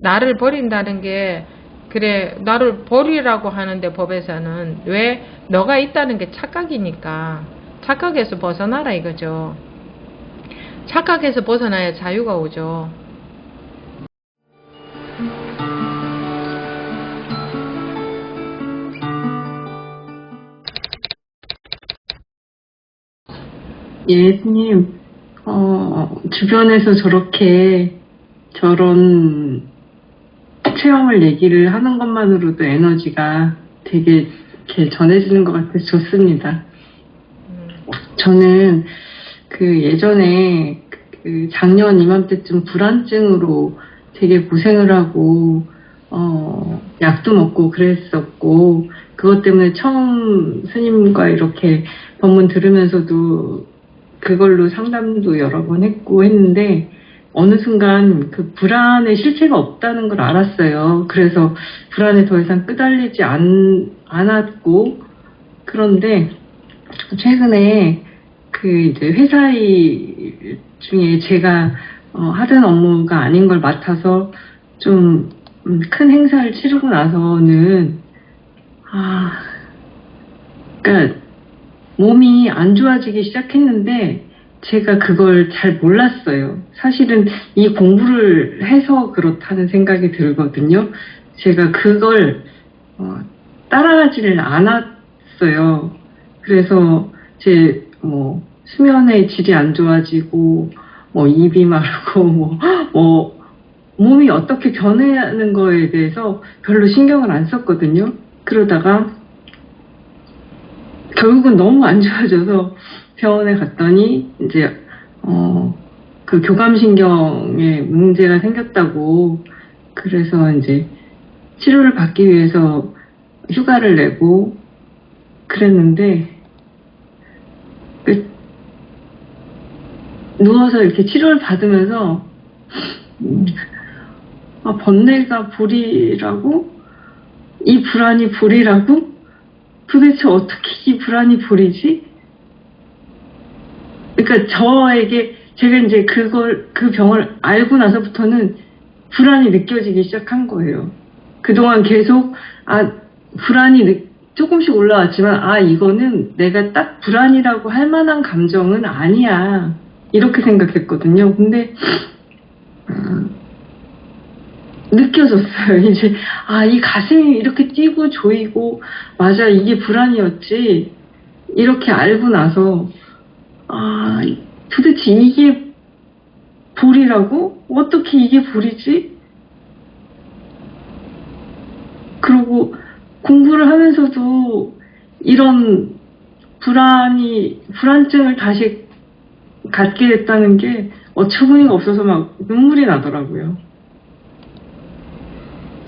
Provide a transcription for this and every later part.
나를 버린다는 게 그래 나를 버리라고 하는데 법에서는 왜 너가 있다는 게 착각이니까 착각에서 벗어나라 이거죠. 착각에서 벗어나야 자유가 오죠. 예수님, 어, 주변에서 저렇게 저런 체험을 얘기를 하는 것만으로도 에너지가 되게 이렇게 전해지는 것 같아서 좋습니다. 음, 저는 그 예전에 그 작년 이맘때쯤 불안증으로 되게 고생을 하고 어 약도 먹고 그랬었고 그것 때문에 처음 스님과 이렇게 법문 들으면서도 그걸로 상담도 여러 번 했고 했는데 어느 순간 그 불안의 실체가 없다는 걸 알았어요. 그래서 불안에 더 이상 끄달리지 않, 않았고 그런데 최근에 그 이제 회사 일 중에 제가 어, 하던 업무가 아닌 걸 맡아서 좀 큰 행사를 치르고 나서는 아, 그러니까 몸이 안 좋아지기 시작했는데 제가 그걸 잘 몰랐어요. 사실은 이 공부를 해서 그렇다는 생각이 들거든요. 제가 그걸 어, 따라가지를 않았어요. 그래서 제 뭐 수면의 질이 안 좋아지고 뭐 입이 마르고 뭐, 뭐 몸이 어떻게 변하는 거에 대해서 별로 신경을 안 썼거든요. 그러다가 결국은 너무 안 좋아져서 병원에 갔더니 이제 어 그 교감신경에 문제가 생겼다고 그래서 이제 치료를 받기 위해서 휴가를 내고 그랬는데 그 누워서 이렇게 치료를 받으면서 음, 아, 번뇌가 불이라고? 이 불안이 불이라고? 도대체 어떻게 이 불안이 불이지? 그러니까 저에게 제가 이제 그걸 그 병을 알고 나서부터는 불안이 느껴지기 시작한 거예요. 그동안 계속 아 불안이 느- 조금씩 올라왔지만 아 이거는 내가 딱 불안이라고 할 만한 감정은 아니야 이렇게 생각했거든요. 근데 음, 느껴졌어요. 이제 아 이 가슴이 이렇게 뛰고 조이고 맞아 이게 불안이었지 이렇게 알고 나서 아 도대체 이게 불이라고 어떻게 이게 불이지? 그리고 공부를 하면서도 이런 불안이 불안증을 다시 갖게 됐다는 게 어처구니가 없어서 막 눈물이 나더라고요.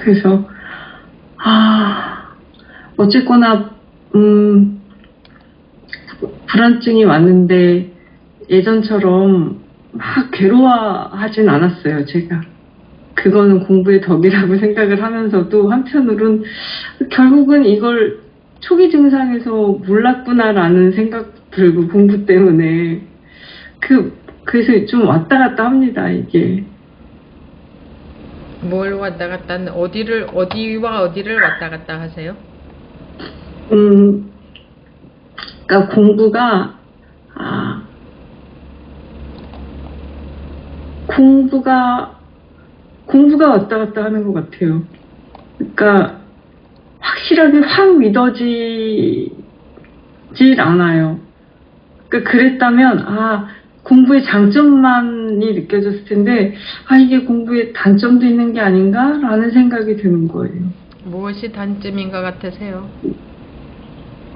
그래서 아 어쨌거나 음 불안증이 왔는데 예전처럼 막 괴로워하진 않았어요 제가. 그거는 공부의 덕이라고 생각을 하면서도 한편으론 결국은 이걸 초기 증상에서 몰랐구나라는 생각 들고 공부 때문에 그 그래서 좀 왔다 갔다 합니다 이게 뭘 왔다 갔다 어디를 어디와 어디를 왔다 갔다 하세요? 음, 그러니까 공부가 아 공부가 공부가 왔다 갔다 하는 것 같아요. 그러니까 확실하게 확 믿어지질 않아요. 그러니까 그랬다면 아 공부의 장점만이 느껴졌을 텐데 아 이게 공부의 단점도 있는 게 아닌가라는 생각이 드는 거예요. 무엇이 단점인 것 같으세요?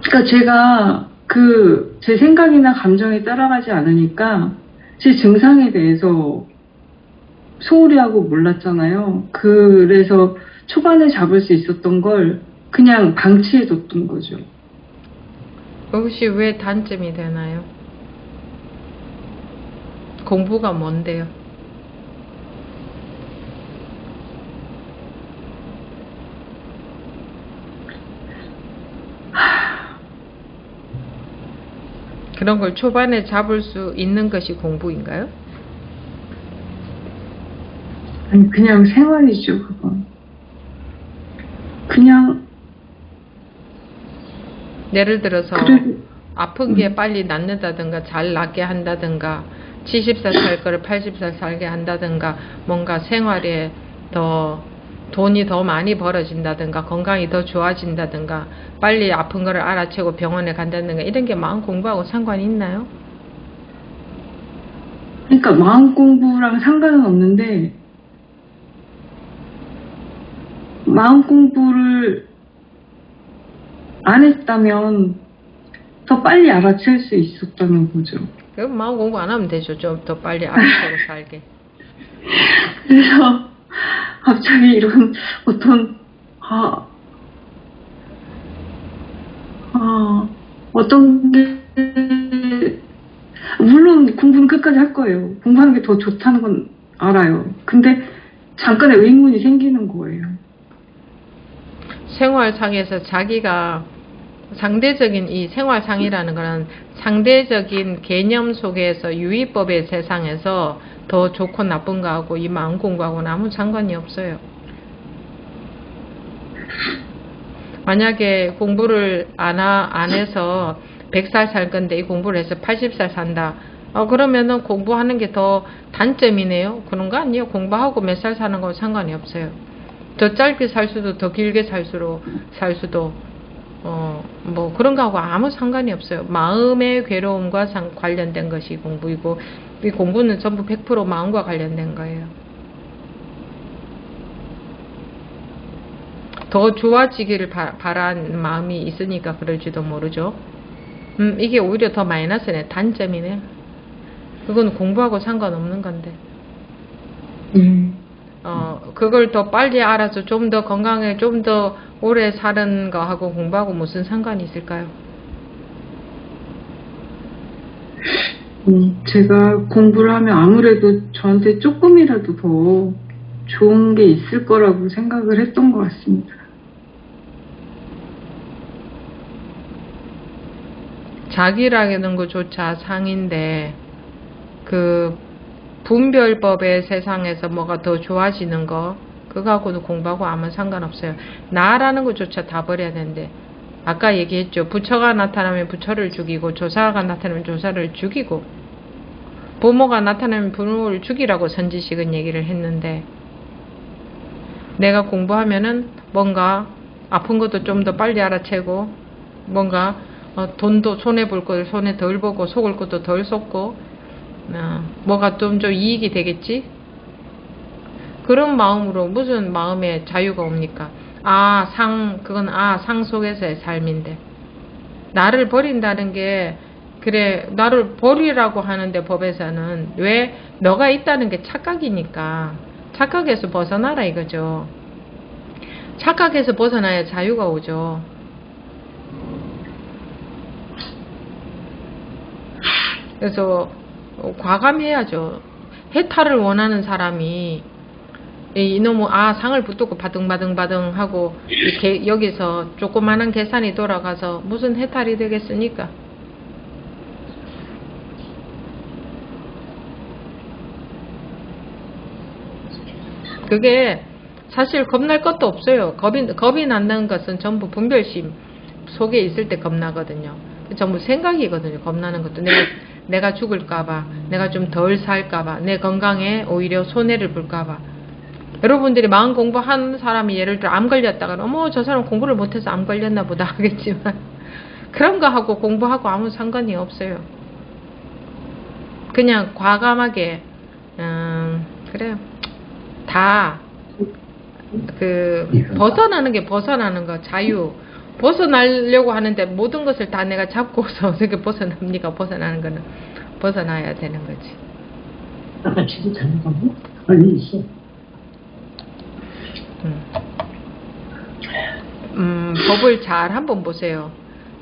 그러니까 제가 그 제 생각이나 감정에 따라가지 않으니까 제 증상에 대해서 소홀히 하고 몰랐잖아요. 그래서 초반에 잡을 수 있었던 걸 그냥 방치해뒀던 거죠. 그것이 왜 단점이 되나요? 공부가 뭔데요? 그런 걸 초반에 잡을 수 있는 것이 공부인가요? 아니, 그냥 생활이죠, 그건. 그냥, 예를 들어서 그래도, 아픈 게 빨리 낫는다든가 잘 낫게 한다든가 70살 살 거를 80살 살게 한다든가 뭔가 생활에 더 돈이 더 많이 벌어진다든가 건강이 더 좋아진다든가 빨리 아픈 거를 알아채고 병원에 간다든가 이런 게 마음 공부하고 상관이 있나요? 그러니까 마음 공부랑 상관은 없는데, 마음 공부를 안 했다면 더 빨리 알아챌 수 있었다는 거죠. 그럼 마음 공부 안 하면 되죠. 좀 더 빨리 알아채고 살게. 그래서 갑자기 이런 어떤 아, 아 어떤 게 물론 공부는 끝까지 할 거예요. 공부하는 게 더 좋다는 건 알아요. 근데 잠깐의 의문이 생기는 거예요. 생활상에서 자기가 상대적인 이 생활상이라는 거는 상대적인 개념 속에서 유의법의 세상에서 더 좋고 나쁜 거하고 이 마음 공부하고는 아무 상관이 없어요. 만약에 공부를 안, 하, 안 해서 100살 살 건데 이 공부를 해서 80살 산다. 어, 그러면은 공부하는 게 더 단점이네요. 그런 거 아니에요. 공부하고 몇 살 사는 건 상관이 없어요. 더 짧게 살 수도 더 길게 살수록 살 수도 어 뭐 그런 거하고 아무 상관이 없어요. 마음의 괴로움과 상, 관련된 것이 공부이고 이 공부는 전부 100% 마음과 관련된 거예요. 더 좋아지기를 바, 바란 마음이 있으니까 그럴지도 모르죠. 음, 이게 오히려 더 마이너스네. 단점이네. 그건 공부하고 상관없는 건데. 음. 어, 그걸 더 빨리 알아서 좀 더 건강에 좀더 오래 사는 거하고 공부하고 무슨 상관이 있을까요? 음, 제가 공부를 하면 아무래도 저한테 조금이라도 더 좋은 게 있을 거라고 생각을 했던 것 같습니다. 자기라는 것조차 상인데, 그, 분별법의 세상에서 뭐가 더 좋아지는 거, 그거하고는 공부하고 아무 상관없어요. 나라는 것조차 다 버려야 되는데, 아까 얘기했죠. 부처가 나타나면 부처를 죽이고, 조사가 나타나면 조사를 죽이고, 부모가 나타나면 부모를 죽이라고 선지식은 얘기를 했는데, 내가 공부하면은 뭔가 아픈 것도 좀 더 빨리 알아채고, 뭔가 어, 돈도 손해 볼 것을 손에 덜 보고 속을 것도 덜 속고 어, 뭐가 좀 좀 이익이 되겠지? 그런 마음으로 무슨 마음에 자유가 옵니까? 아, 상, 그건 아, 상 속에서의 삶인데. 나를 버린다는 게, 그래, 나를 버리라고 하는데 법에서는 왜 너가 있다는 게 착각이니까. 착각에서 벗어나라 이거죠. 착각에서 벗어나야 자유가 오죠. 그래서 어, 과감해야죠. 해탈을 원하는 사람이 이- 이놈의 아 상을 붙들고 바등바등바등 하고 이렇게 여기서 조그마한 계산이 돌아가서 무슨 해탈이 되겠습니까? 그게 사실 겁날 것도 없어요. 겁이, 겁이 난다는 것은 전부 분별심 속에 있을 때 겁나거든요. 전부 생각이거든요. 겁나는 것도. 내가, 내가 죽을까봐, 내가 좀 덜 살까봐, 내 건강에 오히려 손해를 볼까봐. 여러분들이 마음 공부한 사람이 예를 들어 암 걸렸다가, 어머, 저 사람 공부를 못해서 암 걸렸나 보다 하겠지만, 그런 거 하고 공부하고 아무 상관이 없어요. 그냥 과감하게, 음, 그래요. 다, 그, 벗어나는 게 벗어나는 거, 자유. 벗어나려고 하는데 모든 것을 다 내가 잡고서 어떻게 벗어납니까? 벗어나는 거는 벗어나야 되는 거지. 아까 치도 되는 거고? 아니, 있어. 음. 음, 법을 잘 한번 보세요.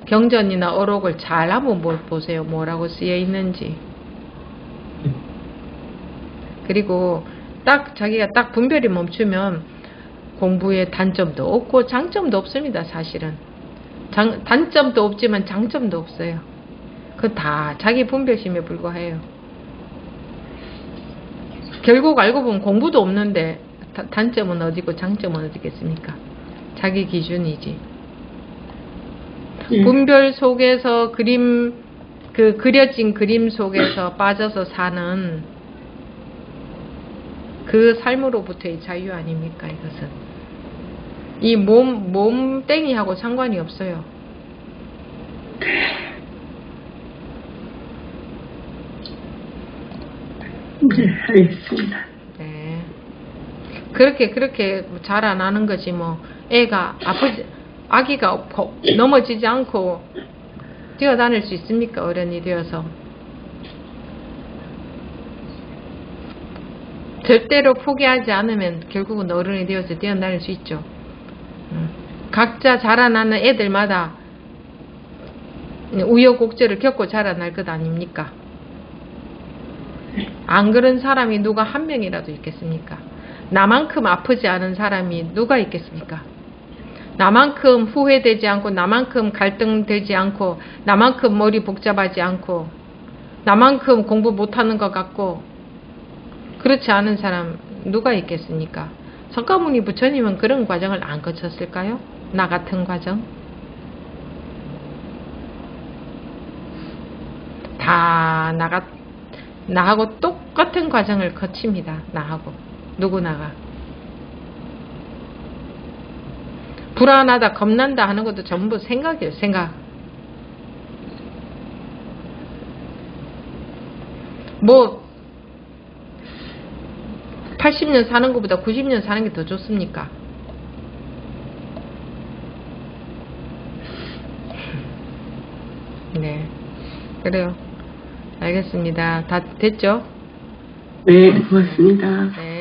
경전이나 어록을 잘 한번 보- 보세요. 뭐라고 쓰여 있는지. 그리고 딱 자기가 딱 분별이 멈추면 공부에 단점도 없고 장점도 없습니다. 사실은. 장, 단점도 없지만 장점도 없어요. 그 다 자기 분별심에 불과해요. 결국 알고 보면 공부도 없는데 다- 단점은 어디고 장점은 어디겠습니까? 자기 기준이지. 예. 분별 속에서 그림 그 그려진 그림 속에서 빠져서 사는 그 삶으로부터의 자유 아닙니까 이것은 이 몸 몸땡이하고 상관이 없어요. 네, 알겠습니다. 네. 그렇게 그렇게 자라나는 거지 뭐 애가 아프지 아기가 거- 넘어지지 않고 뛰어다닐 수 있습니까 어른이 되어서 절대로 포기하지 않으면 결국은 어른이 되어서 뛰어다닐 수 있죠. 음. 각자 자라나는 애들마다 우여곡절을 겪고 자라날 것 아닙니까? 안 그런 사람이 누가 한 명이라도 있겠습니까? 나만큼 아프지 않은 사람이 누가 있겠습니까? 나만큼 후회되지 않고, 나만큼 갈등되지 않고, 나만큼 머리 복잡하지 않고, 나만큼 공부 못하는 것 같고, 그렇지 않은 사람 누가 있겠습니까? 석가모니 부처님은 그런 과정을 안 거쳤을까요? 나 같은 과정? 다 나가 나하고 똑같은 과정을 거칩니다. 나하고 누구나가 불안하다, 겁난다 하는 것도 전부 생각이에요. 생각. 뭐 80년 사는 것보다 90년 사는 게 더 좋습니까? 네. 그래요. 알겠습니다. 다 됐죠? 네, 고맙습니다. 네.